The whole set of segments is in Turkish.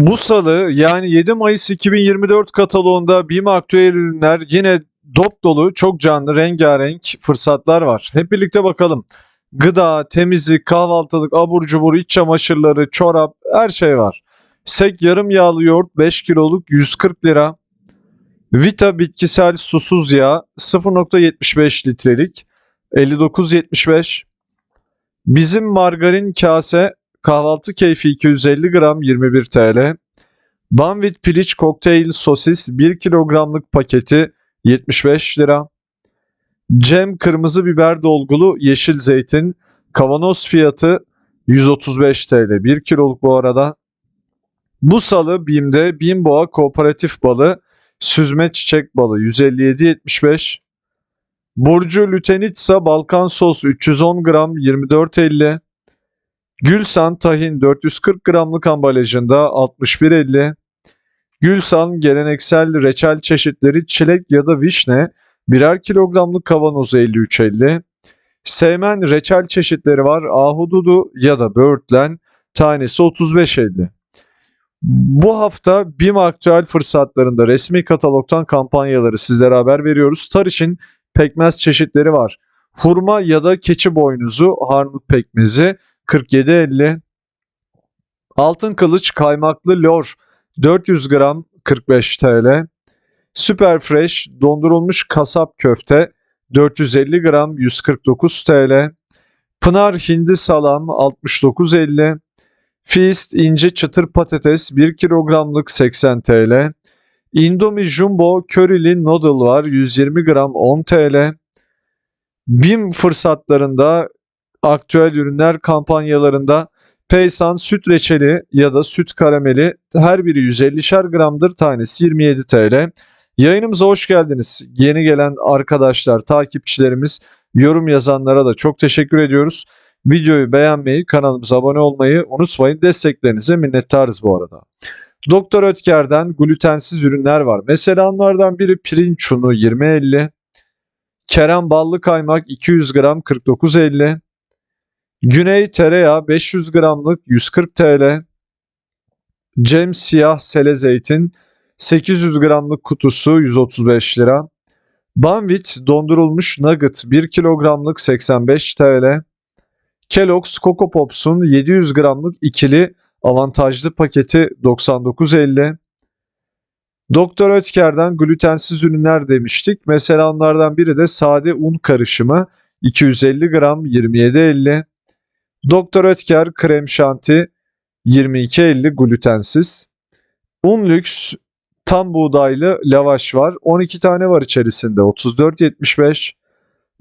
Bu salı yani 7 Mayıs 2024 kataloğunda BİM aktüel ürünler yine dop dolu, çok canlı, rengarenk fırsatlar var. Hep birlikte bakalım. Gıda, temizlik, kahvaltılık, abur cubur, iç çamaşırları, çorap her şey var. Sek yarım yağlı yoğurt 5 kiloluk 140 lira. Vita bitkisel susuz yağ 0.75 litrelik 59.75. Bizim margarin kase kahvaltı keyfi 250 gram 21 TL. Banvit piliç kokteyl sosis 1 kilogramlık paketi 75 lira. Cem kırmızı biber dolgulu yeşil zeytin kavanoz fiyatı 135 TL 1 kiloluk bu arada. Bu salı BİM'de Bimboğa kooperatif balı süzme çiçek balı 157.75. Burcu Lütenitsa Balkan sos 310 gram 24.50. Gülsan tahin 440 gramlık ambalajında 61.50. Gülsan geleneksel reçel çeşitleri çilek ya da vişne birer kilogramlık kavanozu 53.50. Seymen reçel çeşitleri var ahududu ya da böğürtlen tanesi 35.50. Bu hafta BİM aktüel fırsatlarında resmi katalogdan kampanyaları sizlere haber veriyoruz. Tarış'ın pekmez çeşitleri var. Hurma ya da keçi boynuzu harnut pekmezi 47.50. Altın kılıç kaymaklı lor 400 gram 45 TL. Süper Fresh dondurulmuş kasap köfte 450 gram 149 TL. Pınar hindi salam 69.50. Feast ince çıtır patates 1 kilogramlık 80 TL. Indomie Jumbo Curry'li noodle var 120 gram 10 TL. BİM fırsatlarında aktüel ürünler kampanyalarında Peysan süt reçeli ya da süt karameli her biri 150'şer gramdır tanesi 27 TL. Yayınımıza hoş geldiniz. Yeni gelen arkadaşlar, takipçilerimiz, yorum yazanlara da çok teşekkür ediyoruz. Videoyu beğenmeyi, kanalımıza abone olmayı unutmayın. Desteklerinize minnettarız bu arada. Doktor Ötker'den glutensiz ürünler var. Mesela onlardan biri pirinç unu 20.50. Kerem ballı kaymak 200 gram 49.50. Güney tereyağı 500 gramlık 140 TL. Cem siyah sele zeytin 800 gramlık kutusu 135 lira. Banvit dondurulmuş nugget 1 kilogramlık 85 TL. Kellogg's Coco Pops'un 700 gramlık ikili avantajlı paketi 99.50. Doktor Ötker'den glutensiz ürünler demiştik. Mesela onlardan biri de sade un karışımı 250 gram 27.50. Doktor Ötker krem şanti 22.50 glutensiz. Un lüks tam buğdaylı lavaş var. 12 tane var içerisinde 34.75.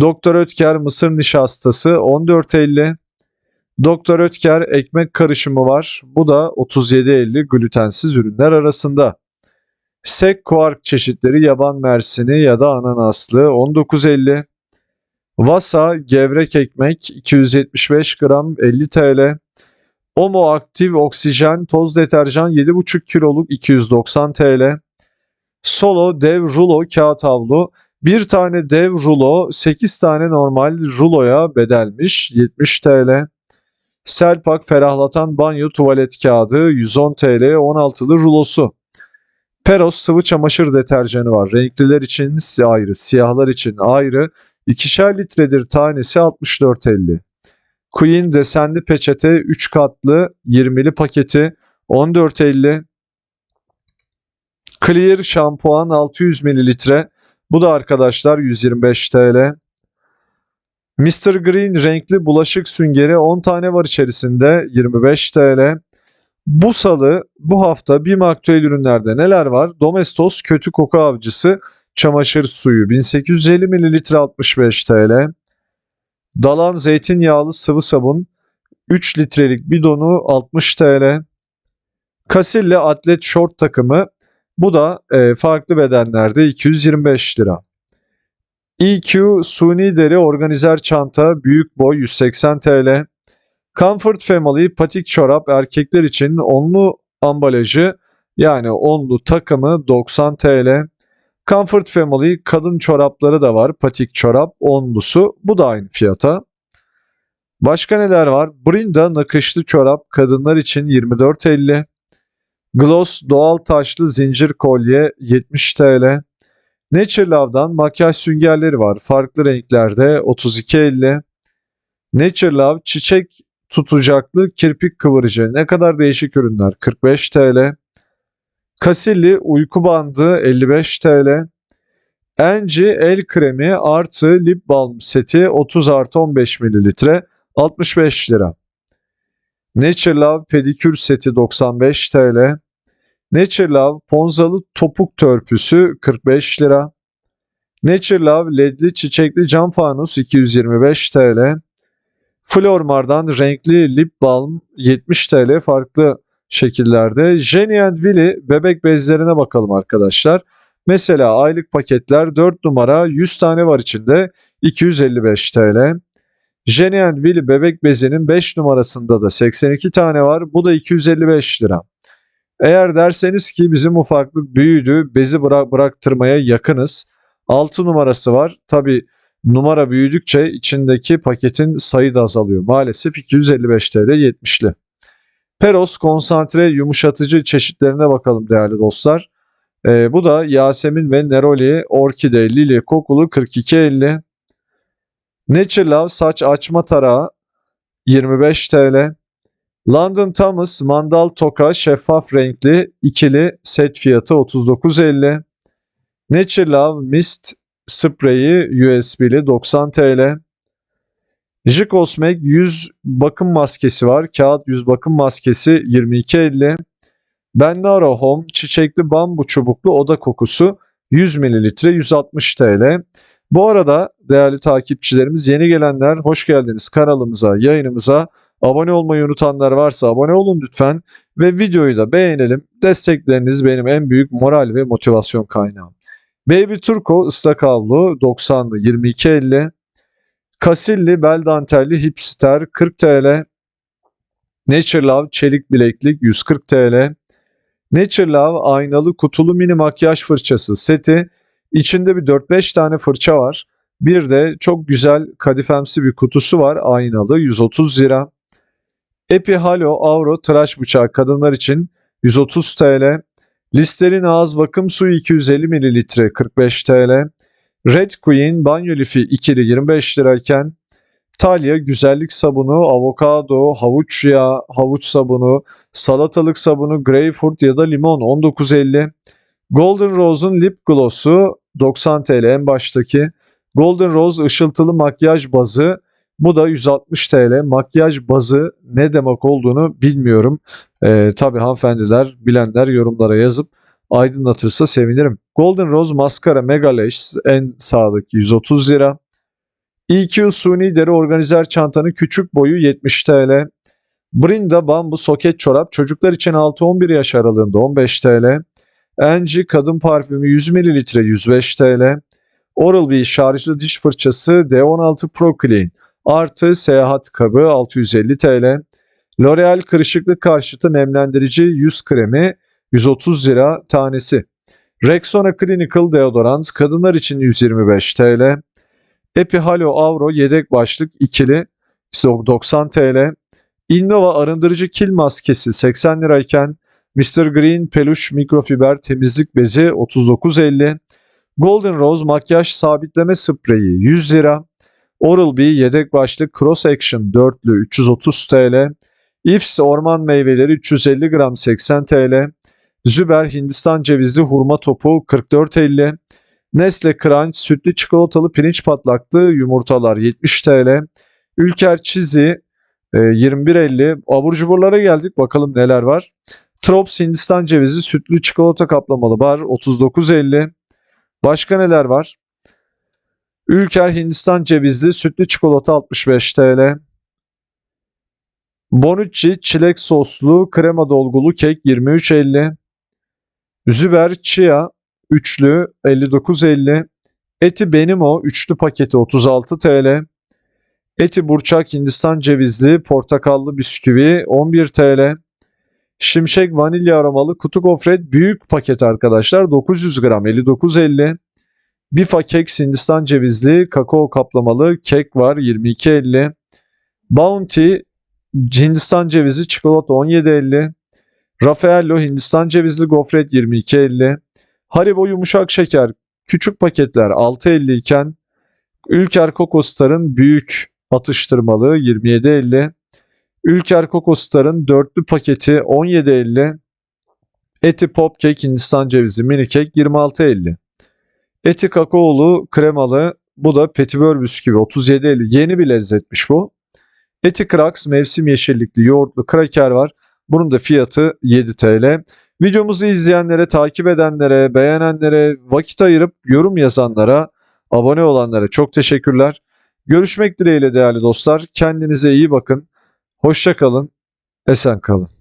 Doktor Ötker mısır nişastası 14.50. Doktor Ötker ekmek karışımı var. Bu da 37.50 glutensiz ürünler arasında. Sek kuark çeşitleri yaban mersini ya da ananaslı 19.50. Vasa gevrek ekmek 275 gram 50 TL. Omo aktif oksijen toz deterjan 7,5 kiloluk 290 TL. Solo dev rulo kağıt havlu bir tane dev rulo 8 tane normal ruloya bedelmiş 70 TL. Selpak ferahlatan banyo tuvalet kağıdı 110 TL 16'lı rulosu. Peros sıvı çamaşır deterjanı var. Renkliler için ayrı, siyahlar için ayrı. İkişer litredir tanesi 64.50. Queen desenli peçete 3 katlı 20'li paketi 14.50. Clear şampuan 600 mililitre. Bu da arkadaşlar 125 TL. Mr. Green renkli bulaşık süngeri 10 tane var içerisinde 25 TL. Bu salı bu hafta BİM aktüel ürünlerde neler var? Domestos kötü koku avcısı çamaşır suyu 1850 ml 65 TL. Dalan zeytinyağlı sıvı sabun 3 litrelik bidonu 60 TL. Casille atlet şort takımı bu da e, farklı bedenlerde 225 lira. EQ suni deri organizer çanta büyük boy 180 TL. Comfort Family patik çorap erkekler için onlu ambalajı yani onlu takımı 90 TL. Comfort Family kadın çorapları da var patik çorap onlusu bu da aynı fiyata. Başka neler var? Brinda nakışlı çorap kadınlar için 24.50. Gloss doğal taşlı zincir kolye 70 TL. Nature Love'dan makyaj süngerleri var. Farklı renklerde 32.50. Nature Love çiçek tutacaklı kirpik kıvırıcı. Ne kadar değişik ürünler. 45 TL. Casilli uyku bandı 55 TL. Enci el kremi artı lip balm seti 30 artı 15 mililitre 65 lira. Nature Love pedikür seti 95 TL. Nature Love ponzalı topuk törpüsü 45 lira. Nature Love ledli çiçekli cam fanus 225 TL. Flormar'dan renkli lip balm 70 TL farklı şekillerde. Jenny and Willy bebek bezlerine bakalım arkadaşlar. Mesela aylık paketler 4 numara 100 tane var içinde 255 TL. Jenny and Willy bebek bezinin 5 numarasında da 82 tane var. Bu da 255 lira. Eğer derseniz ki bizim ufaklık büyüdü, bezi bırak bıraktırmaya yakınız. 6 numarası var. Tabi numara büyüdükçe içindeki paketin sayı da azalıyor. Maalesef 255 TL 70'li. Peros konsantre yumuşatıcı çeşitlerine bakalım değerli dostlar. Ee, bu da Yasemin ve Neroli Orkide Lili kokulu 42.50. Nature Love saç açma tarağı 25 TL. London Thomas mandal toka şeffaf renkli ikili set fiyatı 39.50. Nature Love Mist spreyi USB'li 90 TL. Jikosmek yüz bakım maskesi var. Kağıt yüz bakım maskesi 22.50. Bennaro Home çiçekli bambu çubuklu oda kokusu 100 ml 160 TL. Bu arada değerli takipçilerimiz yeni gelenler hoş geldiniz kanalımıza, yayınımıza. Abone olmayı unutanlar varsa abone olun lütfen ve videoyu da beğenelim. Destekleriniz benim en büyük moral ve motivasyon kaynağım. Baby Turco ıslak havlu 90'lı 22.50. Casilli bel dantelli hipster 40 TL. Nature Love çelik bileklik 140 TL. Nature Love aynalı kutulu mini makyaj fırçası seti. İçinde bir 4-5 tane fırça var. Bir de çok güzel kadifemsi bir kutusu var aynalı 130 lira. Epi Halo Avro tıraş bıçağı kadınlar için 130 TL. Listerine ağız bakım suyu 250 ml 45 TL. Red Queen banyo lifi ikili 25 lirayken Talia güzellik sabunu, avokado, havuç yağı, havuç sabunu, salatalık sabunu, greyfurt ya da limon 19.50. Golden Rose'un lip gloss'u 90 TL en baştaki. Golden Rose ışıltılı makyaj bazı bu da 160 TL. Makyaj bazı ne demek olduğunu bilmiyorum. Ee, Tabi hanımefendiler, bilenler yorumlara yazıp aydınlatırsa sevinirim. Golden Rose Mascara Mega Lash en sağdaki 130 lira. EQ suni deri organizer çantanın küçük boyu 70 TL. Brinda bambu soket çorap çocuklar için 6-11 yaş aralığında 15 TL. Enci kadın parfümü 100 ml 105 TL. Oral-B şarjlı diş fırçası D16 Pro Clean artı seyahat kabı 650 TL. L'Oreal kırışıklık karşıtı nemlendirici yüz kremi 130 lira tanesi. Rexona Clinical deodorant kadınlar için 125 TL. Epihalo Avro yedek başlık ikili 90 TL. Innova arındırıcı kil maskesi 80 lirayken Mr. Green peluş mikrofiber temizlik bezi 39.50. Golden Rose makyaj sabitleme spreyi 100 lira. Oral-B yedek başlık Cross Action dörtlü 330 TL. Ifs orman meyveleri 350 gram 80 TL. Züber Hindistan cevizli hurma topu 44.50. Nestle Crunch sütlü çikolatalı pirinç patlaklı yumurtalar 70 TL. Ülker Çizi e, 21.50. Abur cuburlara geldik bakalım neler var. Trops Hindistan cevizi sütlü çikolata kaplamalı bar 39.50. Başka neler var? Ülker Hindistan cevizli sütlü çikolata 65 TL. Bonucci çilek soslu krema dolgulu kek 23.50. Züber Chia üçlü 59.50. Eti benim üçlü paketi 36 TL. Eti burçak Hindistan cevizli portakallı bisküvi 11 TL. Şimşek vanilya aromalı kutu gofret büyük paket arkadaşlar 900 gram 59.50. Bifa kek Hindistan cevizli kakao kaplamalı kek var 22.50. Bounty Hindistan cevizi çikolata 17.50. Raffaello Hindistan cevizli gofret 22.50. Haribo yumuşak şeker küçük paketler 6.50 iken Ülker Kokostar'ın büyük atıştırmalığı 27.50. Ülker Kokostar'ın dörtlü paketi 17.50. Eti Pop Cake Hindistan cevizi mini kek 26.50. Eti kakaolu kremalı bu da petibör bisküvi 37.50. Yeni bir lezzetmiş bu. Eti Kraks mevsim yeşillikli yoğurtlu kraker var. Bunun da fiyatı 7 TL. Videomuzu izleyenlere, takip edenlere, beğenenlere, vakit ayırıp yorum yazanlara, abone olanlara çok teşekkürler. Görüşmek dileğiyle değerli dostlar. Kendinize iyi bakın. Hoşça kalın. Esen kalın.